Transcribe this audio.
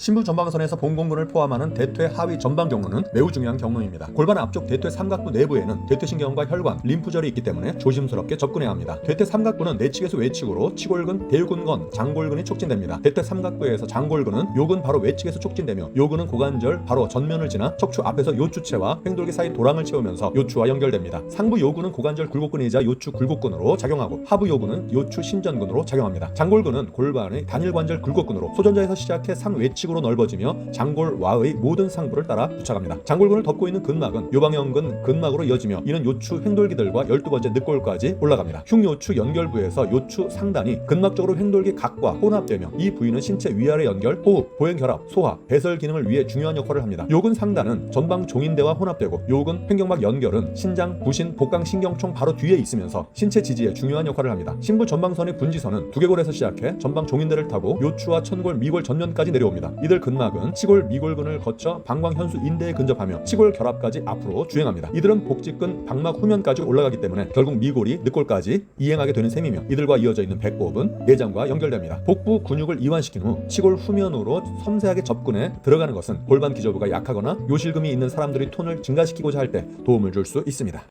신부 전방선에서 봉공근을 포함하는 대퇴 하위 전방 경로는 매우 중요한 경로입니다. 골반 앞쪽 대퇴 삼각부 내부에는 대퇴신경과 혈관, 림프절이 있기 때문에 조심스럽게 접근해야 합니다. 대퇴 삼각부는 내측에서 외측으로 치골근, 대유근건, 장골근이 촉진됩니다. 대퇴 삼각부에서 장골근은 요근 바로 외측에서 촉진되며 요근은 고관절 바로 전면을 지나 척추 앞에서 요추체와 횡돌기 사이 도랑을 채우면서 요추와 연결됩니다. 상부 요근은 고관절 굴곡근이자 요추 굴곡근으로 작용하고 하부 요근은 요추 신전근으로 작용합니다. 장골근은 골반의 단일 관절 굴곡근으로 소전자에서 시작해 상외측 으로 넓어지며 장골와의 모든 상부를 따라 부착합니다. 장골근을 덮고 있는 근막은 요방형근 근막으로 이어지며 이는 요추 횡돌기들과 12번째 늑골까지 올라갑니다. 흉요추 연결부에서 요추 상단이 근막 쪽으로 횡돌기 각과 혼합되며 이 부위는 신체 위아래 연결, 호흡, 보행 결합, 소화, 배설 기능을 위해 중요한 역할을 합니다. 요근 상단은 전방 종인대와 혼합되고 요근 횡경막 연결은 신장, 부신, 복강 신경총 바로 뒤에 있으면서 신체 지지에 중요한 역할을 합니다. 신부 전방선의 분지선은 두개골에서 시작해 전방 종인대를 타고 요추와 천골, 미골 전면까지 내려옵니다. 이들 근막은 치골, 미골근을 거쳐 방광 현수 인대에 근접하며 치골 결합까지 앞으로 주행합니다. 이들은 복직근, 방막 후면까지 올라가기 때문에 결국 미골이 늑골까지 이행하게 되는 셈이며 이들과 이어져 있는 배꼽은 내장과 연결됩니다. 복부 근육을 이완시킨 후 치골 후면으로 섬세하게 접근해 들어가는 것은 골반 기저부가 약하거나 요실금이 있는 사람들의 톤을 증가시키고자 할 때 도움을 줄 수 있습니다.